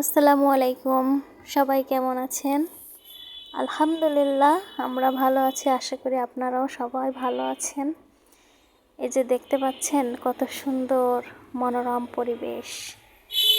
আসসালামু আলাইকুম। সবাই কেমন আছেন? আলহামদুলিল্লাহ, আমরা ভালো আছি। আশা করি আপনারাও সবাই ভালো আছেন। এই যে দেখতে পাচ্ছেন কত সুন্দর মনোরম পরিবেশ।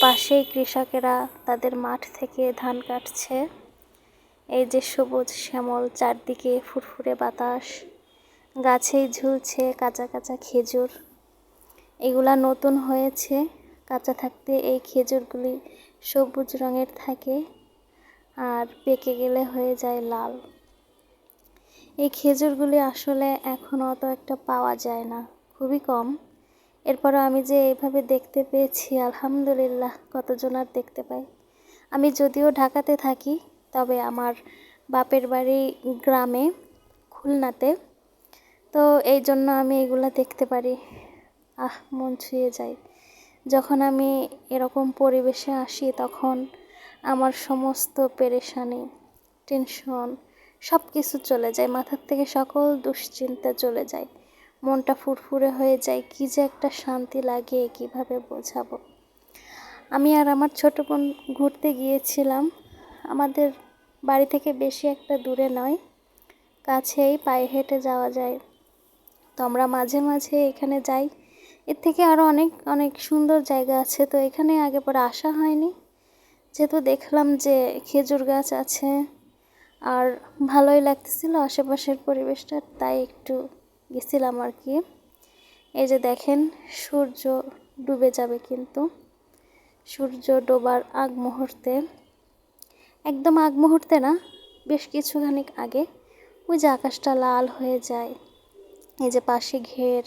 পাশেই কৃষকেরা তাদের মাঠ থেকে ধান কাটছে। এই যে সবুজ শ্যামল, চারদিকে ফুরফুরে বাতাস। গাছেই ঝুলছে কাঁচা কাঁচা খেজুর। এগুলা নতুন হয়েছে। কাঁচা থাকতে এই খেজুরগুলি সবুজ রঙের থাকে আর পেকে গেলে হয়ে যায় লাল। এই খেজুরগুলি আসলে এখন অত একটা পাওয়া যায় না, খুবই কম। এরপরও আমি যে এইভাবে দেখতে পেয়েছি, আলহামদুলিল্লাহ কতজন আর দেখতে পাই। আমি যদিও ঢাকাতে থাকি, তবে আমার বাপের বাড়ি গ্রামে, খুলনাতে। তো এই জন্য আমি এগুলো দেখতে পারি। আহ, মন ছুঁয়ে যায়। যখন আমি এরকম পরিবেশে আসি, তখন আমার সমস্ত পেরেশানি, টেনশন সব কিছু চলে যায়। মাথার থেকে সকল দুশ্চিন্তা চলে যায়। মনটা ফুরফুরে হয়ে যায়। কী যে একটা শান্তি লাগে কীভাবে বোঝাবো? আমি আর আমার ছোট বোন ঘুরতে গিয়েছিলাম। আমাদের বাড়ি থেকে বেশি একটা দূরে নয়, কাছেই পায়ে হেঁটে যাওয়া যায়। তো আমরা মাঝে মাঝে এখানে যাই। এর থেকে আরও অনেক অনেক সুন্দর জায়গা আছে। তো এখানে আগে পরে আসা হয়নি। যেহেতু দেখলাম যে খেজুর গাছ আছে আর ভালোই লাগতেছিল আশেপাশের পরিবেশটা, তাই একটু গেছিলাম আর কি। এই যে দেখেন, সূর্য ডুবে যাবে কিন্তু। সূর্য ডোবার আগ মুহূর্তে। একদম আগ মুহূর্তে না, বেশ কিছুখানি আগে। ওই যে আকাশটা লাল হয়ে যায়। এই যে পাশে ঘের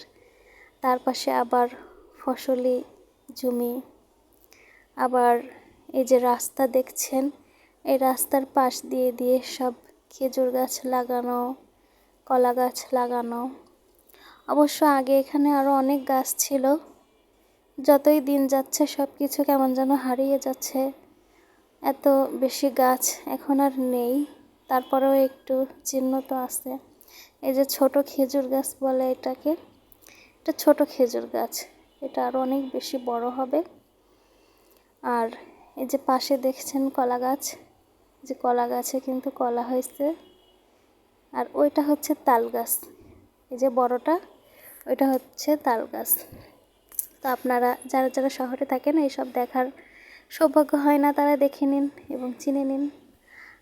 তার পাশে আবার ফসলি জমি। আবার এই যে রাস্তা দেখছেন, এই রাস্তার পাশ দিয়ে দিয়ে সব খেজুর গাছ লাগানো, কলা গাছ লাগানো। অবশ্য আগে এখানে আরও অনেক গাছ ছিল। যতই দিন যাচ্ছে সব কিছু কেমন যেন হারিয়ে যাচ্ছে। এত বেশি গাছ এখন আর নেই, তারপরেও একটু চিহ্ন তো আছে। এই যে ছোট খেজুর গাছ বলে এটাকে এটা ছোট খেজুর গাছ। এটা আরও অনেক বেশি বড় হবে। আর এই যে পাশে দেখছেন কলা গাছ। যে কলা গাছে কিন্তু কলা হয়েছে। আর ওইটা হচ্ছে তাল গাছ। এই যে বড়টা, ওইটা হচ্ছে তাল গাছ। তো আপনারা, যারা যারা শহরে থাকেন, এইসব দেখার সৌভাগ্য হয় না, তারা দেখে নিন এবং চিনে নিন।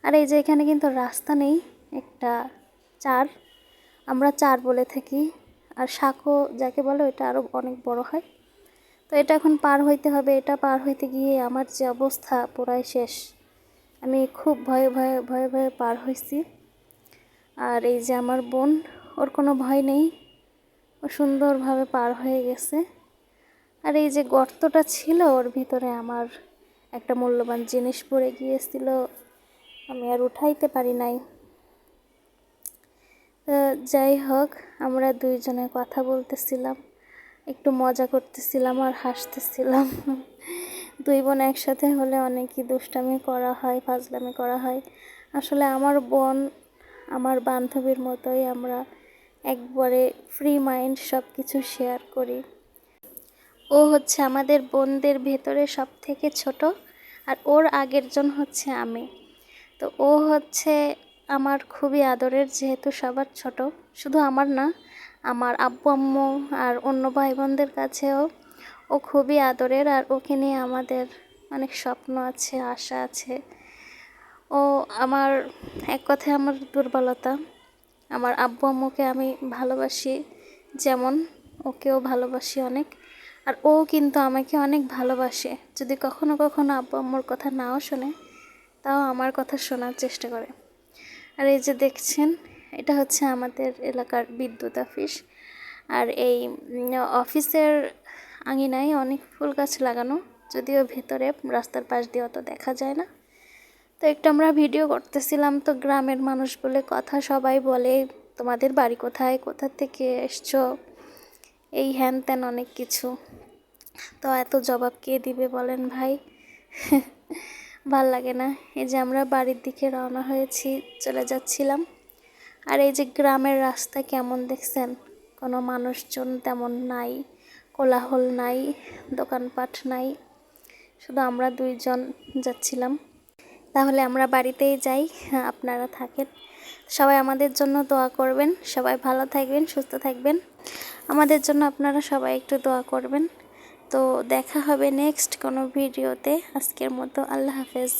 আর এই যে এখানে কিন্তু রাস্তা নেই, একটা চার। আমরা চার বলে থাকি। আর শাকও যাকে বলে ওইটা আরও অনেক বড় হয়। তো এটা এখন পার হইতে হবে, এটা পার হইতে গিয়ে আমার যে অবস্থা পুরাই শেষ। আমি খুব ভয়ে ভয়ে ভয়ে ভয়ে পার হয়েছি আর এই যে আমার বোন, ওর কোনো ভয় নেই। ও সুন্দরভাবে পার হয়ে গেছে। আর এই যে গর্তটা ছিল, ওর ভিতরে আমার একটা মূল্যবান জিনিস পড়ে গিয়েছিল। আমি আর উঠাইতে পারি নাই। যাই হোক, আমরা দুইজনে কথা বলতেছিলাম, একটু মজা করতেছিলাম আর হাসতেছিলাম। দুই বোন একসাথে হলে অনেকই দুষ্টামি করা হয়, ফাজলামি করা হয়। আসলে আমার বোন, আমার বান্ধবীর মতোই আমরা একবারে ফ্রি মাইন্ড সব কিছু শেয়ার করি। ও হচ্ছে আমাদের বোনদের ভেতরে সব থেকে ছোট, আর ওর আগের জন হচ্ছে আমি। তো ও হচ্ছে আমার খুবই আদরের, যেহেতু সবার ছোট। শুধু আমার না, আমার আব্বু, আম্মু আর অন্য ভাই বোনদের কাছেও ও খুবই আদরের আর ওকে নিয়ে আমাদের অনেক স্বপ্ন আছে, আশা আছে। ও আমার, এক কথায় আমার দুর্বলতা। আমার আব্বু, আম্মুকে আমি ভালোবাসি যেমন, ওকেও ভালোবাসি অনেক। আর ও কিন্তু আমাকে অনেক ভালোবাসে। যদি কখনো কখনো আব্বু, আম্মুর কথা নাও শোনে, তাও আমার কথা শোনার চেষ্টা করে। আর এই যে দেখছেন, এটা হচ্ছে আমাদের এলাকার বিদ্যুৎ অফিস। আর এই অফিসের আঙিনায় অনেক ফুল গাছ লাগানো, যদিও ভেতরে রাস্তার পাশ দিয়ে অত দেখা যায় না। তো একটু আমরা ভিডিও করতেছিলাম, তো গ্রামের মানুষ বলে কথা সবাই বলে, তোমাদের বাড়ি কোথায়? কোথা থেকে এসছো? এই হ্যান ত্যান অনেক কিছু। তো এত জবাব কে দিবে বলেন ভাই? ভালো লাগে না। এই যে আমরা বাড়ির দিকে রওনা হয়েছি চলে যাচ্ছিলাম। আর এই যে গ্রামের রাস্তা কেমন দেখছেন? কোনো মানুষজন তেমন নাই কোলাহল নাই দোকানপাট নাই। শুধু আমরা দুইজন যাচ্ছিলাম। তাহলে আমরা বাড়িতেই যাই হ্যাঁ, আপনারা থাকেন। সবাই আমাদের জন্য দোয়া করবেন। সবাই ভালো থাকবেন সুস্থ থাকবেন। আমাদের জন্য আপনারা সবাই একটু দোয়া করবেন। তো দেখা হবে নেক্সট কোনো ভিডিওতে আজকের মতো আল্লাহ হাফেজ।